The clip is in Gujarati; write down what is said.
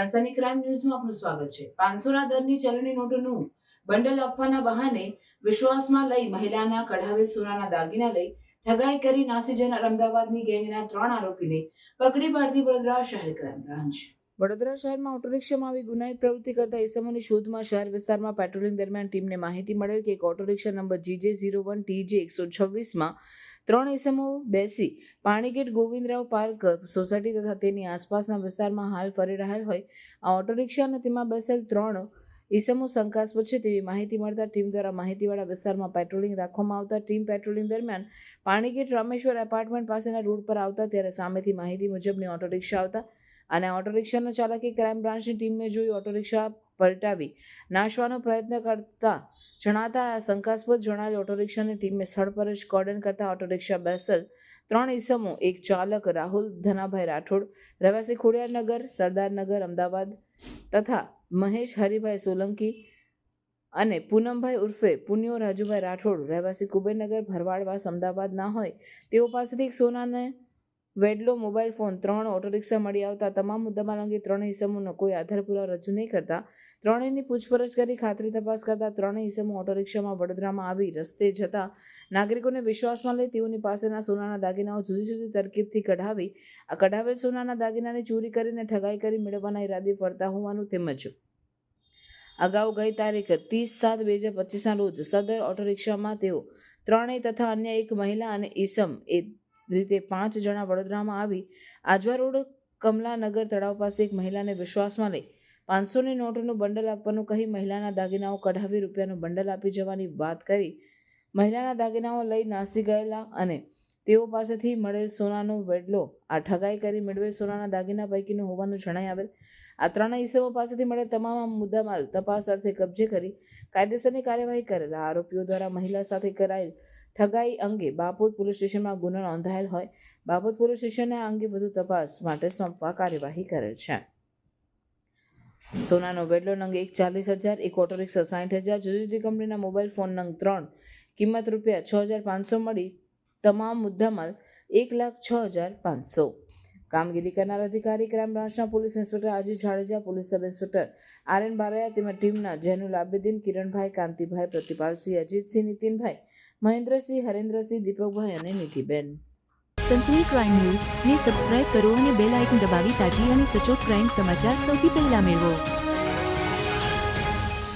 સનસની ક્રાઇમ ન્યૂઝમાં આપનું સ્વાગત છે. પાંચસોના દરની ચલણી નોટોનું બંડલ આપવાના બહાને વિશ્વાસમાં લઈ મહિલાના કઢાવે સોનાના દાગીના લઈ ઠગાઈ કરી નાસી જનાર અમદાવાદની ગેંગના ત્રણ આરોપીને પકડી પાડતી વડોદરા શહેર ક્રાઇમ બ્રાન્ચ. વડોદરા શહેરમાં ઓટો રિક્ષામાં આવી ગુનાહિત પ્રવૃત્તિ કરતા ઇસમોની શોધમાં શહેર વિસ્તારમાં પેટ્રોલિંગ દરમિયાન ટીમને માહિતી મળેલ કે એક auto rickshaw number GJ zero one TJ એકસો છવ્વીસમાં ત્રણ ઇસમો બેસી પાણીગેટ ગોવિંદરાવ પાર્ક સોસાયટી તથા તેની આસપાસના વિસ્તારમાં હાલ ફરી રહેલ હોય. આ ઓટો રિક્ષા અને તેમાં બેસેલ ત્રણ ઈસમો શંકાસ્પદ છે તેવી માહિતી મળતા ટીમ દ્વારા માહિતીવાળા વિસ્તારમાં પેટ્રોલિંગ રાખવામાં આવતા ટીમ પેટ્રોલિંગ દરમિયાન પાણીગેટ રામેશ્વર એપાર્ટમેન્ટ પાસેના રોડ પર આવતા ત્યારે સામેથી માહિતી મુજબની ઓટો રિક્ષા આવતા અને ઓટો રિક્ષાના ચાલકે ક્રાઇમ બ્રાન્ચની ટીમને જોઈ ઓટો રિક્ષા પલટાવી નાશવાનો પ્રયત્ન કરતા જણાતા આ શંકાસ્પદ જણાયેલ ઓટો રિક્ષાની ટીમને સ્થળ પર જ કોર્ડન કરતા ઓટો રિક્ષા બેસલ ત્રણ ઈસમો, એક ચાલક રાહુલ, ધનાભાઈ રાઠોડ, રહેવાસી ખોડિયારનગર સરદારનગર અમદાવાદ તથા મહેશ, હરિભાઈ સોલંકી અને પૂનમભાઈ ઉર્ફે પુન્યો રાજુભાઈ રાઠોડ, રહેવાસી કુબેરનગર ભરવાડવાસ અમદાવાદ ના હોય તેઓ પાસેથી એક સોનાને વેડલો મોબાઈલ ફોન ત્રણ ઓટો રિક્ષા મળી આવતા તમામ મુદ્દામાલ અંગે ત્રણેય ઇસમોનો કોઈ આધાર પુરાવા રજૂ નહીં કરતા. ત્રણેયની પૂછપરછ કરી, ખાતરી તપાસ કરતા ત્રણેય ઇસમો ઓટો રિક્ષામાં વડોદરામાં આવી રસ્તે જતા. નાગરિકોને વિશ્વાસમાં લઈ તેઓની પાસેના સોનાના દાગીનાઓ જુદી જુદી તરકીબથી કઢાવી, આ કઢાવેલ સોનાના દાગીનાની ચોરી કરીને ઠગાઈ કરી મેળવવાના ઈરાદે ફરતા હોવાનું તેમજ અગાઉ ગઈ તારીખ ત્રીસ સાત બે હજાર પચીસના રોજ સદર ઓટો રિક્ષામાં તેઓ ત્રણેય તથા અન્ય એક મહિલા અને ઈસમ એ રીતે પાંચ જણા વડોદરામાં આવી આજવા રોડ કમલાનગર તળાવ પાસે એક મહિલાને વિશ્વાસમાં લઈ પાંચસોની નોટનું બંડલ આપવાનું કહી મહિલાના દાગીનાઓ કઢાવી રૂપિયાનું બંડલ આપી જવાની વાત કરી. મહિલાના દાગીનાઓ લઈ નાસી ગયેલા અને તેઓ પાસેથી મળેલ સોનાનો વેડલો આ ઠગાઈ કરી મેળવેલ સોનાના દાગીના પૈકીનું હોવાનું જણાઈ આવેલ. આ ત્રણ ઈસમો પાસેથી મળેલ તમામ મુદ્દામાલ તપાસ અર્થે કબજે કરી કાયદેસરની કાર્યવાહી કરેલા. આરોપીઓ દ્વારા મહિલા સાથે કરાયેલ ઠગાઈ અંગે બાપોદ પોલીસ સ્ટેશનમાં ગુનો નોંધાયેલ હોય, બાપોદ પોલીસ સ્ટેશને આ અંગે વધુ તપાસ માટે સોંપવા કાર્યવાહી કરેલ છે. સોનાનો વેડલો નંગ એક ચાલીસ હજાર, એક ઓટો રિક્ષા સાઠ હજાર, જુદી જુદી કંપનીના મોબાઈલ ફોન નંગ ત્રણ, કિંમત રૂપિયા છ હજાર પાંચસો મળી, તમામ મુદ્દામાલ એક લાખ છ હજાર પાંચસો. કામગીરી કરનાર અધિકારી ક્રાઇમ બ્રાન્ચના police inspector Aji Jadeja, police sub inspector R N Baraiya તેમજ ટીમના જૈનુલ આબેદીન, કિરણભાઈ, કાંતિભાઈ, પ્રતિપાલસિંહ, અજીતસિંહ, નીતિનભાઈ મહેન્દ્રસિંહ, હરેન્દ્રસિંહ, દીપકભાઈ અને નિધિબેન સનસની ક્રાઇમ ન્યૂઝ ને સબસ્ક્રાઇબ કરો અને બેલ આઇકન દબાવી તાજી અને સચોટ ક્રાઇમ સમાચાર સૌથી પહેલા મેળવો.